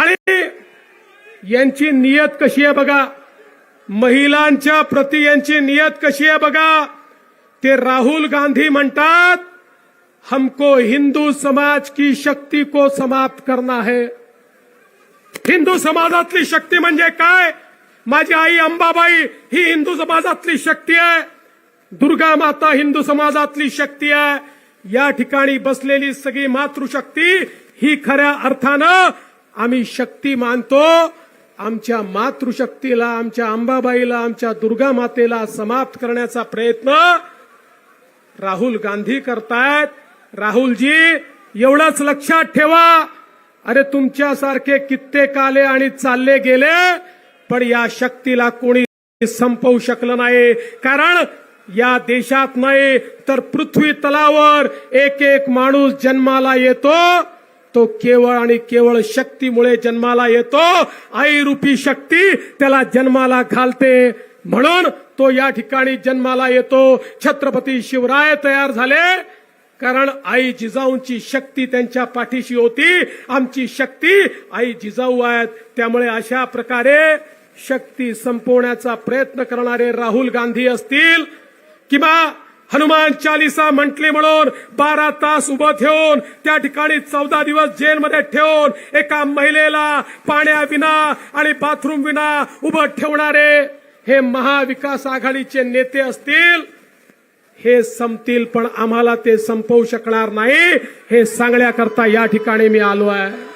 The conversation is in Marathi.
आणि यांची नियत कशी आहे बघा? महिलांच्या प्रती यांची नियत कशी आहे बघा? ते राहुल गांधी म्हणतात हमको हिंदू समाज की शक्ती को समाप्त करना है. हिंदू समाजातली शक्ती म्हणजे काय? माझी आई अंबाबाई ही हिंदू समाजातली शक्ती आहे. दुर्गा माता हिंदू समाजातली शक्ती आहे. या ठिकाणी बसलेली सगळी मातृशक्ती ही खऱ्या अर्थानं आम्ही शक्ती मानतो. आमच्या मातृशक्तीला आमच्या अंबाबाईला आमच्या दुर्गा मातेला समाप्त करण्याचा प्रयत्न राहुल गांधी करतायत. राहुलजी एवढंच लक्षात ठेवा. अरे तुमच्यासारखे कित्येक आले आणि चालले गेले पण या शक्तीला कोणी संपवू शकलं नाही. कारण या देशात नाही तर पृथ्वी तलावर एक एक माणूस जन्माला येतो. तो केवळ आणि केवळ शक्तीमुळे जन्माला येतो. आई रूपी शक्ती त्याला जन्माला घालते. म्हणून तो या ठिकाणी जन्माला येतो. छत्रपती शिवराय तयार झाले. कारण आई जिजाऊंची शक्ती त्यांच्या पाठीशी होती. आमची शक्ती आई जिजाऊ आहेत. त्यामुळे अशा प्रकारे शक्ती संपवण्याचा प्रयत्न करणारे राहुल गांधी असतील किंवा हनुमान चालिसा म्हटली म्हणून बारा तास उभं ठेवून त्या ठिकाणी चौदा दिवस जेलमध्ये ठेवून एका महिलेला पाण्याविना आणि बाथरूम विना उभं ठेवणारे हे महाविकास आघाडीचे नेते असतील हे संपतील पण आम्हाला ते संपवू शकणार नाही हे सांगण्याकरता या ठिकाणी मी आलो आहे.